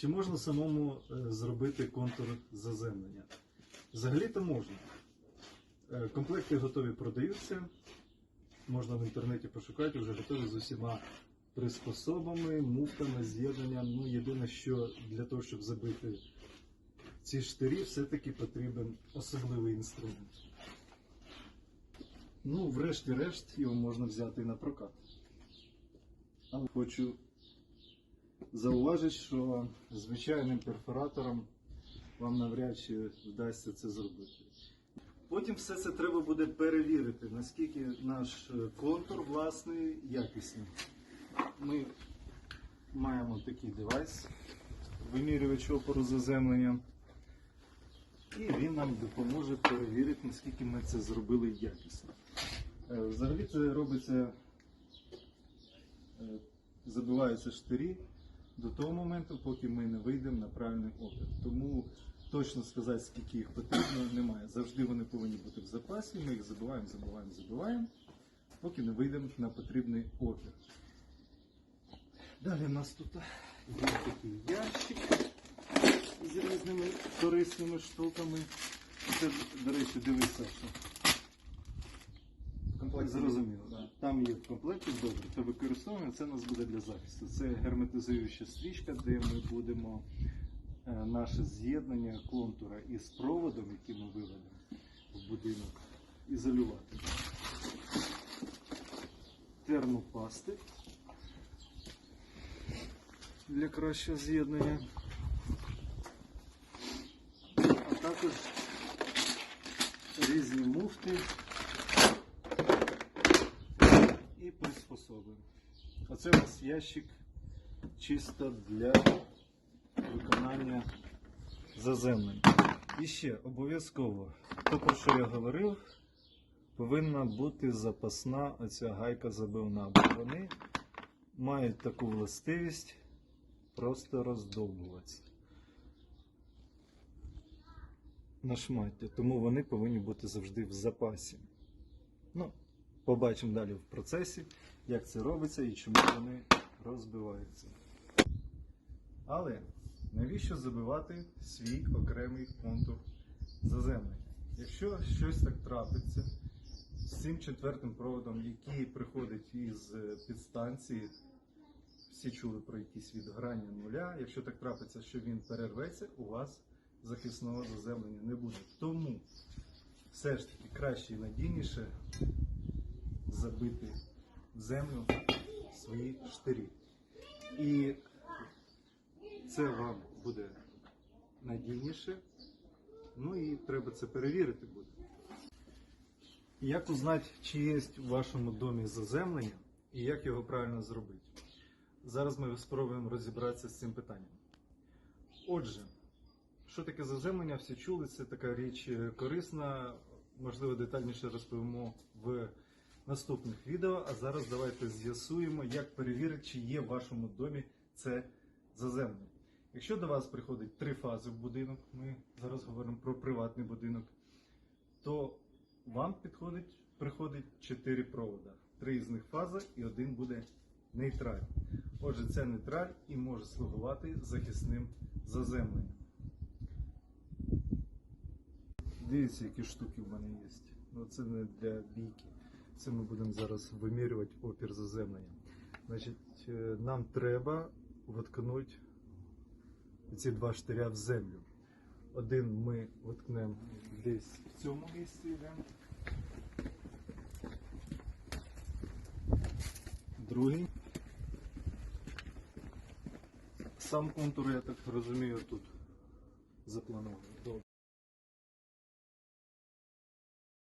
Чи можна самому е, зробити контур заземлення? Взагалі-то можна. Е, Комплекти готові продаються. Можна в інтернеті пошукати, вже готові з усіма приспособами, муфтами, з'єднанням. Ну, єдине, що для того, щоб забити ці штирі, все-таки потрібен особливий інструмент. Ну, врешті-решт, його можна взяти і на прокат. Але хочу зауважити, що звичайним перфоратором вам навряд чи вдасться це зробити. Потім все це треба буде перевірити, наскільки наш контур власний якісний. Ми маємо такий девайс, вимірювач опору заземлення. І він нам допоможе перевірити, наскільки ми це зробили якісно. Е, Взагалі це робиться, е, забиваються штирі до того моменту, поки ми не вийдемо на правильний опір. Тому точно сказати, скільки їх потрібно, немає. Завжди вони повинні бути в запасі. Ми їх забиваємо, забиваємо, забиваємо, поки не вийдемо на потрібний опір. Далі у нас тут є такий ящик з різними корисними штуками. Це, до речі, дивись, Саша. Зрозуміло. Там є в комплекті добре, то використовуємо. Це нас буде для захисту. Це герметизуюча стрічка, де ми будемо е, наше з'єднання контура із проводом, який ми виведемо в будинок, ізолювати. Термопасти для кращого з'єднання. А також різні муфти і приспособи. Оце у нас ящик чисто для виконання заземлень. І ще обов'язково, то про що я говорив, повинна бути запасна оця гайка забивна, бо вони мають таку властивість просто роздовбуватися. На шмаття, тому вони повинні бути завжди в запасі. Ну, побачимо далі в процесі, як це робиться і чому вони розбиваються. Але навіщо забивати свій окремий контур заземлення? Якщо щось так трапиться з цим четвертим проводом, який приходить із е, підстанції, всі чули про якісь відграння нуля. Якщо так трапиться, що він перерветься, у вас захисного заземлення не буде. Тому все ж таки краще і надійніше забити в землю свої штирі. І це вам буде надійніше. Ну і треба це перевірити буде. Як узнати, чи є в вашому домі заземлення і як його правильно зробити? Зараз ми спробуємо розібратися з цим питанням. Отже, що таке заземлення? Всі чули, це така річ е, корисна. Можливо, детальніше розповімо в наступних відео. А зараз давайте з'ясуємо, як перевірити, чи є в вашому домі це заземлення. Якщо до вас приходить три фази в будинок, ми зараз говоримо про приватний будинок, то вам підходить, приходить чотири провода. Три з них фаза і один буде нейтраль. Отже, це нейтраль і може слугувати захисним заземленням. Дивіться, які штуки в мене є. Ну, це не для бійки. Це ми будемо зараз вимірювати опір заземлення. Значить, е, нам треба воткнути ці два штиря в землю. Один ми воткнемо десь в цьому місці. Другий. Сам контур, я так розумію, тут запланований.